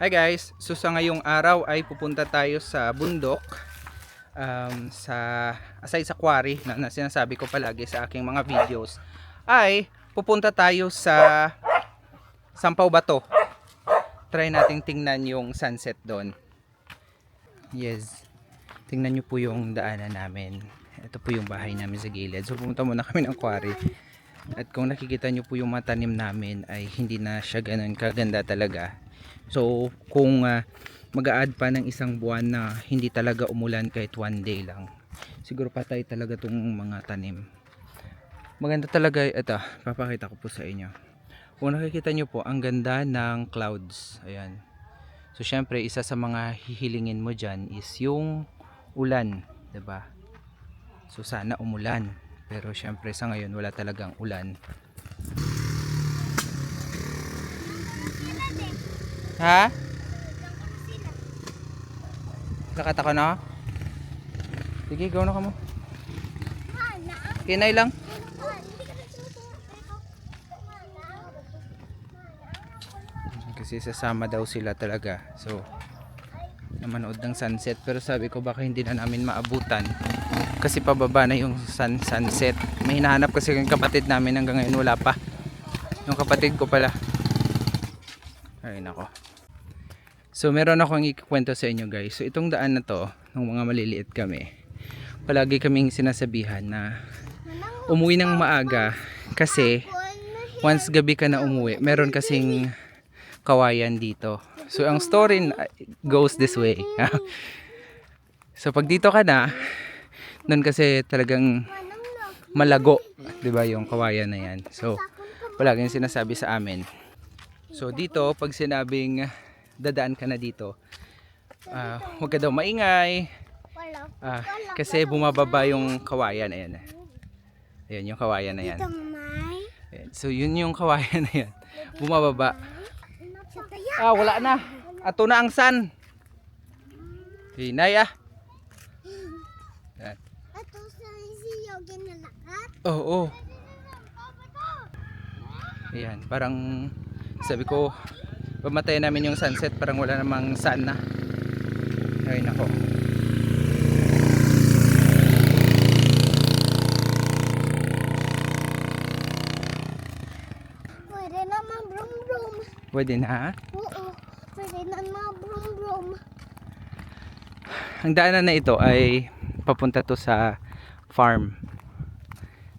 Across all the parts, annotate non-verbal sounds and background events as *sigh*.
Hi guys! So sa ngayong araw ay pupunta tayo sa bundok um, sa aside sa quarry na, na sinasabi ko palagi sa aking mga videos ay pupunta tayo sa Sampaw Bato. Try nating tingnan yung sunset doon. Yes. Tingnan nyo po yung daanan namin. Ito po yung bahay namin sa gilid. So pumunta muna kami ng quarry. At kung nakikita nyo po yung mga tanim namin ay hindi na siya ganun kaganda talaga. So kung uh, mag-a-add pa ng isang buwan na hindi talaga umulan kahit one day lang. Siguro patay talaga tong mga tanim. Maganda talaga ito. Papakita ko po sa inyo. Kung nakikita nyo po, ang ganda ng clouds. Ayan. So syempre, isa sa mga hihilingin mo dyan is yung ulan. 'di ba? So sana umulan. Pero syempre sa ngayon wala talagang ulan. Ha? Nakata ko na? Sige, go na ka mo. Kinay lang. Kasi sasama daw sila talaga. So, na manood ng sunset. Pero sabi ko baka hindi na namin maabutan. Kasi pababa na yung sun sunset. May hinahanap kasi yung kapatid namin hanggang ngayon wala pa. Yung kapatid ko pala. Ay nako. So meron akong ikikwento sa inyo guys. So itong daan na to, nung mga maliliit kami, palagi kaming sinasabihan na umuwi ng maaga kasi once gabi ka na umuwi, meron kasing kawayan dito. So ang story goes this way. *laughs* so pag dito ka na, nun kasi talagang malago, 'di ba, yung kawayan na 'yan. So palaging sinasabi sa amin. So dito pag sinabing dadaan ka na dito, ah, huwag ka daw maingay ah, kasi bumababa yung kawayan ayan. Ayan yung kawayan na 'yan. Ayan. So yun yung kawayan na 'yan. Bumababa. Ah, wala na. Ato na ang sun. Hinay ah. Yan. Oo. Oh, Ayan, parang sabi ko pamatay namin yung sunset parang wala namang sun na. Ay nako. Pwede na ma-brum-brum. Pwede na. Oo. Pwede na ma-brum-brum. Ang daanan na ito ay papunta to sa farm.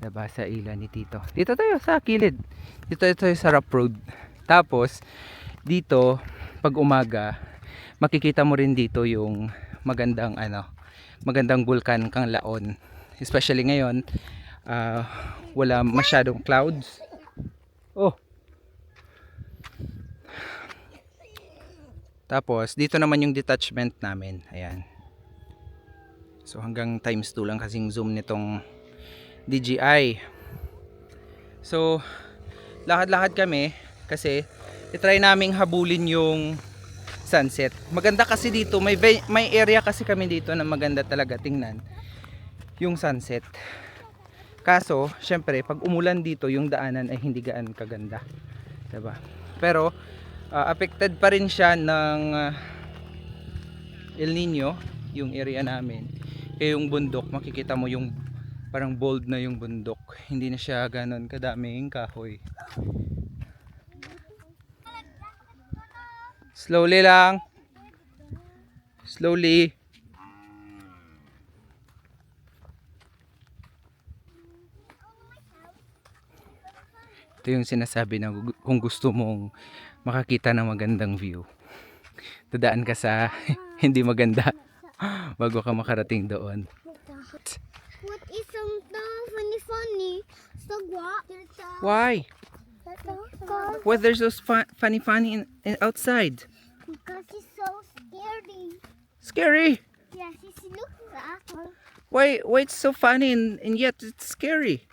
Diba sa ila ni Tito. Dito tayo sa kilid. Dito tayo sa rough road. Tapos dito pag umaga makikita mo rin dito yung magandang ano magandang bulkan kang laon. Especially ngayon ah, wala masyadong clouds. Oh. Tapos dito naman yung detachment namin. Ayan. So hanggang times 2 lang kasing zoom nitong DJI. So lakad-lakad kami kasi itry naming habulin yung sunset. Maganda kasi dito, may may area kasi kami dito na maganda talaga tingnan yung sunset. Kaso, syempre, pag umulan dito, yung daanan ay hindi gaan kaganda. 'Di ba? Pero ah, affected pa rin siya ng ah, El Nino, yung area namin. Kaya yung bundok, makikita mo yung parang bold na yung bundok. Hindi na siya ganon kadaming kahoy. Slowly lang. Slowly. Ito yung sinasabi na kung gusto mong makakita ng magandang view. Dadaan ka sa *laughs* hindi maganda *laughs* bago ka makarating doon. What is some funny funny? What? Why? Why there's so fu- funny funny in, in outside? Because it's so scary. Scary. Yes, it's look at Why why it's so funny and, and yet it's scary?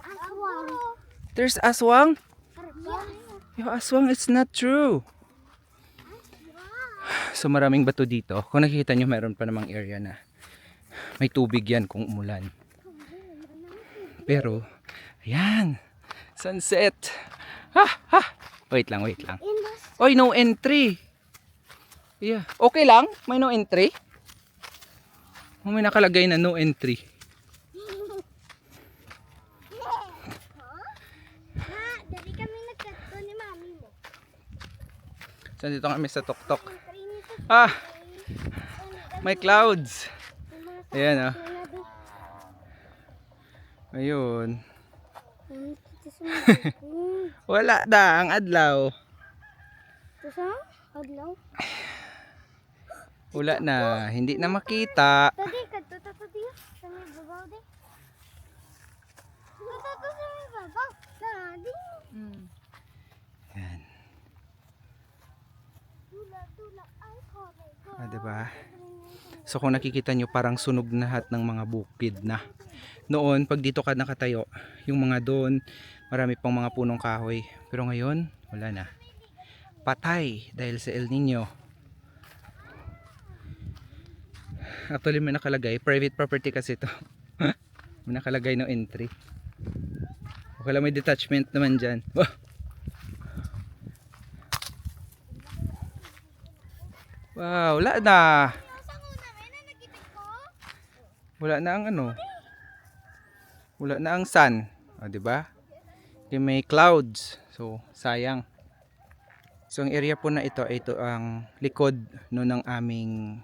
aswang. There's aswang. Yes. Yung aswang it's not true. So maraming bato dito. Kung nakikita nyo meron pa namang area na may tubig yan kung umulan. Pero, ayan, sunset. Ha, ha. Wait lang, wait lang. Oy, no entry. Yeah. Okay lang? May no entry? Oh, may nakalagay na no entry. *laughs* Ha? Dari kami nagkato ni mami mo. So, dito kami sa tuktok. Ah, may clouds. Ayan ah. Ayun. *laughs* Wala na ang adlaw. Tusa? Adlaw? Wala na. Hindi na makita. Tadi, kadto ta to. Sa may babaw di. Kadto to sa may babaw. Tadi. Yan. Tula, tula. Ay, oh my God. Ah, diba? So kung nakikita nyo parang sunog na lahat ng mga bukid na. Noon pag dito ka nakatayo, yung mga doon, marami pang mga punong kahoy. Pero ngayon, wala na. Patay dahil sa El Nino. Actually may nakalagay, private property kasi to. *laughs* may nakalagay no entry. Okay lang may detachment naman dyan. *laughs* Wow, wala na. Wala na ang ano. Wala na ang sun. O, di ba? Di may clouds. So, sayang. So, ang area po na ito, ito ang likod no ng aming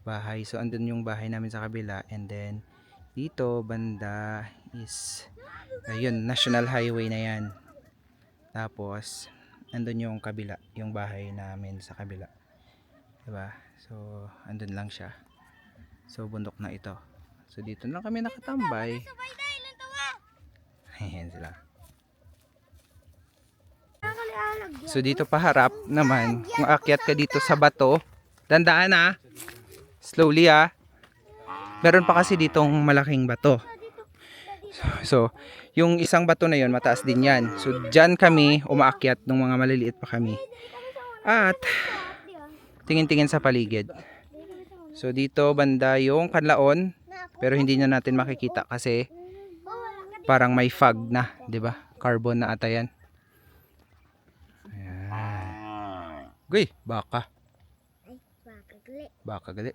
bahay. So, andun yung bahay namin sa kabila. And then, dito, banda is, ayun, national highway na yan. Tapos, andun yung kabila, yung bahay namin sa kabila. Diba? So, andun lang siya. So, bundok na ito. So, dito lang kami nakatambay. Ayan sila. So, dito paharap naman, kung akyat ka dito sa bato, dandaan ah. Slowly ah. Meron pa kasi ditong malaking bato. So, yung isang bato na yon mataas din yan. So, dyan kami umaakyat nung mga maliliit pa kami. At, tingin-tingin sa paligid. So, dito banda yung kanlaon, pero hindi na natin makikita kasi parang may fog na, 'di ba? Carbon na ata 'yan. Guy, baka. Ay, bakagli. Baka gali.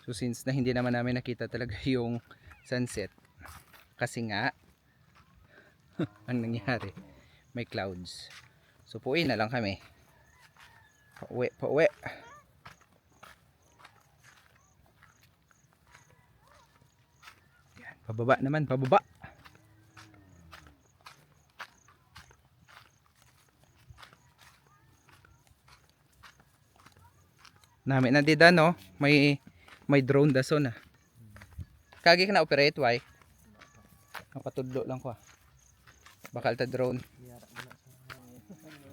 So since na hindi naman namin nakita talaga *laughs* yung sunset kasi nga *laughs* ang nangyari may clouds. So puwi na lang kami. Pauwi, pauwi. Yan, pababa naman, pababa. Nami na dida no, may may drone daso na. Kagi ka na operate why? Napatudlo lang ko ah. Bakal ta drone.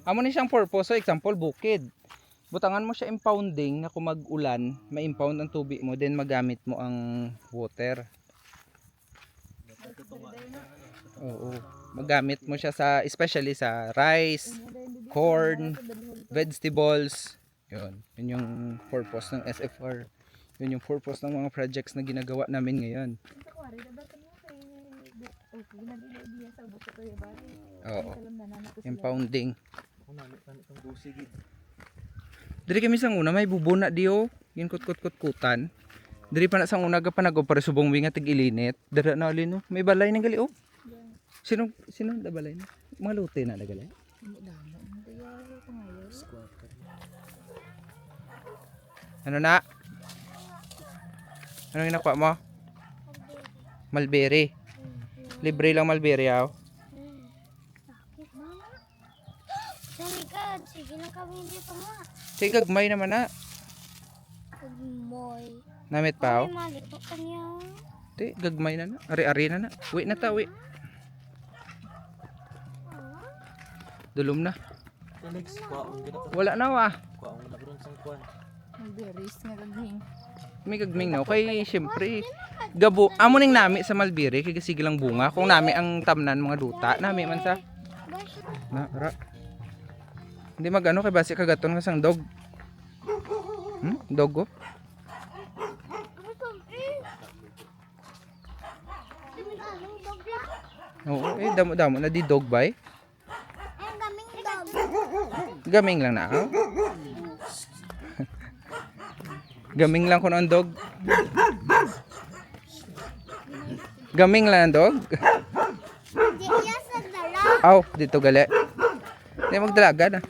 Amo ni siyang purpose, so example bukid. Butangan mo siya impounding na kung mag-ulan, ma-impound ang tubig mo, then magamit mo ang water. Oo. Magamit mo siya sa, especially sa rice, corn, vegetables. Yun. Yun yung purpose ng SFR. Yun yung purpose ng mga projects na ginagawa namin ngayon. Oo. Impounding. Diri kami sang una may bubuna diyo. Yung kut kut kut kutan. Diri pa na sang una ga pa nagopare subong winga tig ilinit. Dira na alin no. May balay nang gali oh. Sino sino da balay na? Mga lute na da gali. Ano na? Ano yung nakuha mo? Mulberry. Libre lang ah. Mama? Salikad, sige na kami dito ma. Sige gagmay naman na. Moy. Namit pa niya. Ti gagmay na na. Ari-ari na na. Uwi na ta, uwi. Dulom na. Wala na wa. Kwaon na ron sang kwan. Berries nga kaging. May gagming na. Okay, syempre. Gabo, amo ning nami sa Malbiri kay sige lang bunga. Kung nami ang tamnan mga duta, nami man sa na ra. Hindi magano kay base kagaton nga sang dog. Hmm? Dog oh. Oo, eh damo damo na di dog bay. Gaming lang na ako. Gaming lang ko ng dog. Gaming lang ang dog. Aw, dito gali. Hindi magdalaga na.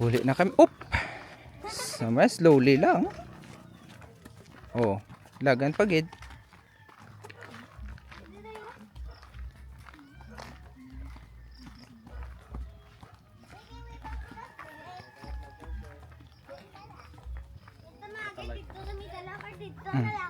Huli na kami. Oop! Sama slowly lang. Oh, lagan pagid. Ito